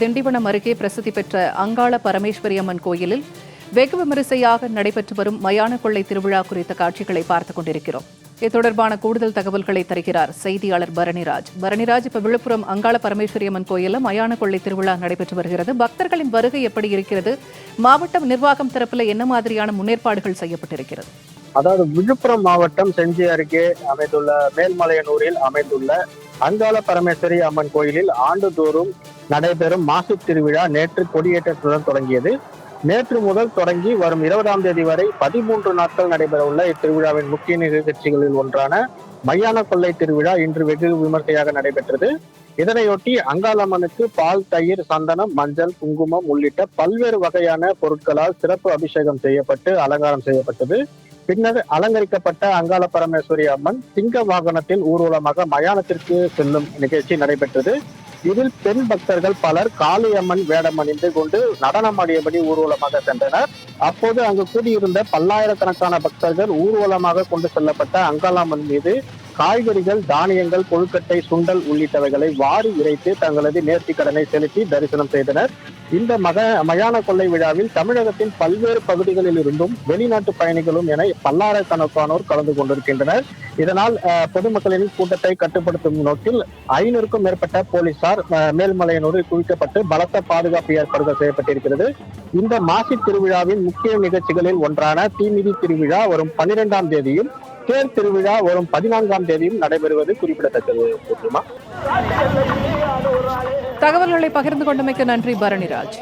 திண்டிவனம் அருகே பிரசித்தி பெற்ற அங்காள பரமேஸ்வரி அம்மன் கோயிலில் வெகு விமரிசையாக நடைபெற்று வரும் மயான கொள்ளை திருவிழா குறித்த காட்சிகளை பார்த்துக் கொண்டிருக்கிறோம். இது தொடர்பான கூடுதல் தகவல்களை தருகிறார் செய்தியாளர் பரணிராஜ். பரணிராஜ் இப்ப விழுப்புரம் அங்காள பரமேஸ்வரி அம்மன் கோயிலில் மயான கொள்ளை திருவிழா நடைபெற்று வருகிறது. பக்தர்களின் வருகை எப்படி இருக்கிறது? மாவட்டம் நிர்வாகம் தரப்பில் என்ன மாதிரியான முன்னேற்பாடுகள் செய்யப்பட்டிருக்கிறது? அதாவது விழுப்புரம் மாவட்டம் செஞ்சி அருகே அமைந்துள்ள மேல்மலையனூரில் அமைந்துள்ள அங்காள பரமேஸ்வரி அம்மன் கோயிலில் ஆண்டுதோறும் நடைபெறும் மாசு திருவிழா நேற்று கொடியேற்றத்துடன் தொடங்கியது. நேற்று முதல் தொடங்கி வரும் இருபதாம் தேதி வரை பதிமூன்று நாட்கள் நடைபெற உள்ள இத்திருவிழாவின் முக்கிய நிகழ்ச்சிகளில் ஒன்றான மையான கொள்ளை திருவிழா இன்று வெகு விமர்சையாக நடைபெற்றது. இதனையொட்டி அங்காளம்மனுக்கு பால் தயிர் சந்தனம் மஞ்சள் குங்குமம் உள்ளிட்ட பல்வேறு வகையான பொருட்களால் சிறப்பு அபிஷேகம் செய்யப்பட்டு அலங்காரம் செய்யப்பட்டது. பின்னர் அலங்கரிக்கப்பட்ட அங்காள பரமேஸ்வரி அம்மன் சிங்க வாகனத்தில் ஊர்வலமாக மயானத்திற்கு செல்லும் நிகழ்ச்சி நடைபெற்றது. இதில் பெண் பக்தர்கள் பலர் காளியம்மன் வேடம் அணிந்து கொண்டு நடனமாடியபடி ஊர்வலமாக சென்றனர். அப்போது அங்கு கூடியிருந்த பல்லாயிரக்கணக்கான பக்தர்கள் ஊர்வலமாக கொண்டு செல்லப்பட்ட அங்காளம்மன் மீது காய்கறிகள் தானியங்கள் கொழுக்கட்டை சுண்டல் உள்ளிட்டவைகளை வாரி இறைத்து தங்களது நேர்த்தி கடனை செலுத்தி தரிசனம் செய்தனர். இந்த மக மயான கொள்ளை விழாவில் தமிழகத்தின் பல்வேறு பகுதிகளில் இருந்தும் வெளிநாட்டு பயணிகளும் என பல்லாயிரக்கணக்கானோர் கலந்து கொண்டிருக்கின்றனர். இதனால் அஹ், பொதுமக்களின் கூட்டத்தை கட்டுப்படுத்தும் நோக்கில் ஐநூறுக்கும் மேற்பட்ட போலீசார் அஹ், மேல்மலையனூரில் குவிக்கப்பட்டு பலத்த பாதுகாப்பு ஏற்பாடுகள் செய்யப்பட்டிருக்கிறது. இந்த மாசி திருவிழாவின் முக்கிய நிகழ்ச்சிகளில் ஒன்றான தீமிதி திருவிழா வரும் பனிரெண்டாம் தேதியும் தேர் திருவிழா வரும் பதினான்காம் தேதியும் நடைபெறுவது குறிப்பிடத்தக்கது. தகவல்களை பகிர்ந்து கொண்டமைக்கு நன்றி பரணிராஜ்.